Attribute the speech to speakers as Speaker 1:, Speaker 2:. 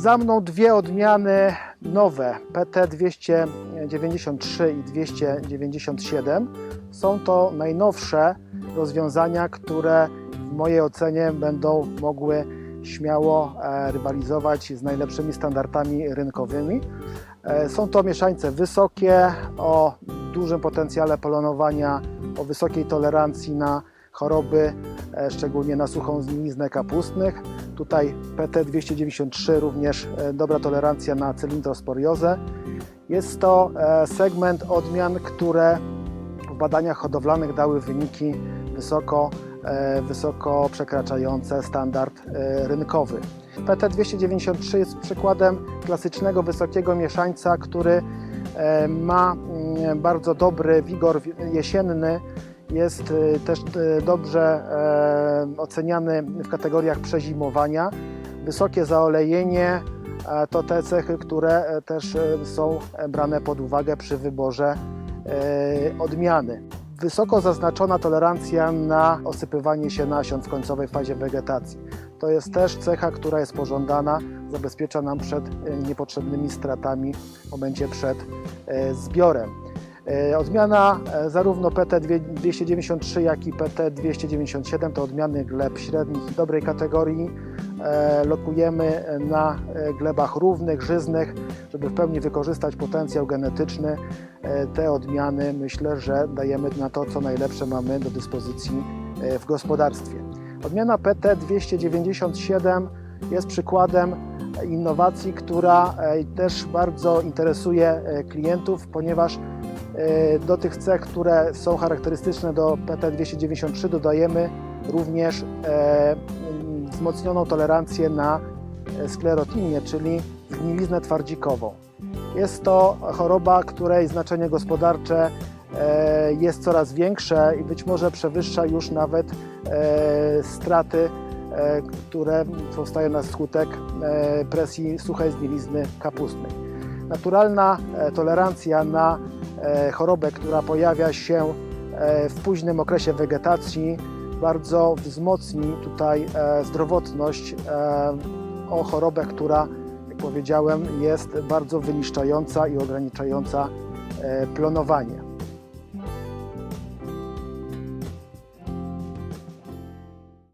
Speaker 1: Za mną dwie odmiany nowe PT293 i 297. Są to najnowsze rozwiązania, które w mojej ocenie będą mogły śmiało e, rywalizować z najlepszymi standardami rynkowymi. E, są to mieszańce wysokie o dużym potencjale polonowania, o wysokiej tolerancji na choroby, e, szczególnie na suchą zniznę kapustnych. Tutaj PT293 również e, dobra tolerancja na cylindrosporiozę. Jest to e, segment odmian, które w badaniach hodowlanych dały wyniki wysoko, wysoko przekraczające standard rynkowy. PT293 jest przykładem klasycznego wysokiego mieszańca, który ma mm, bardzo dobry wigor jesienny, jest e, też e, dobrze e, oceniany w kategoriach przezimowania. Wysokie zaolejenie e, to te cechy, które e, też e, są e, brane pod uwagę przy wyborze e, odmiany. Wysoko zaznaczona tolerancja na osypywanie się nasion w końcowej fazie wegetacji. To jest też cecha, która jest pożądana, zabezpiecza nam przed e, niepotrzebnymi stratami w momencie przed e, zbiorem. E, Odmiana zarówno PT293, jak i PT297 to odmiany gleb średnich dobrej kategorii. Lokujemy na glebach równych, żyznych, żeby w pełni wykorzystać potencjał genetyczny. Te odmiany myślę, że dajemy na to, co najlepsze mamy do dyspozycji w gospodarstwie. Odmiana PT297 jest przykładem innowacji, która e, też bardzo interesuje e, klientów, ponieważ e, do tych cech, które są charakterystyczne do PT293 dodajemy również wzmocnioną tolerancję na sklerotinię, czyli zgniliznę twardzikową. Jest to choroba, której znaczenie gospodarcze jest coraz większe i być może przewyższa już nawet straty, które powstają na skutek e, presji suchej zgnilizny kapustnej. Naturalna e, tolerancja na e, chorobę, która pojawia się e, w późnym okresie wegetacji, bardzo wzmocni tutaj e, zdrowotność e, o chorobę, która, jak powiedziałem, jest bardzo wyniszczająca i ograniczająca e, plonowanie.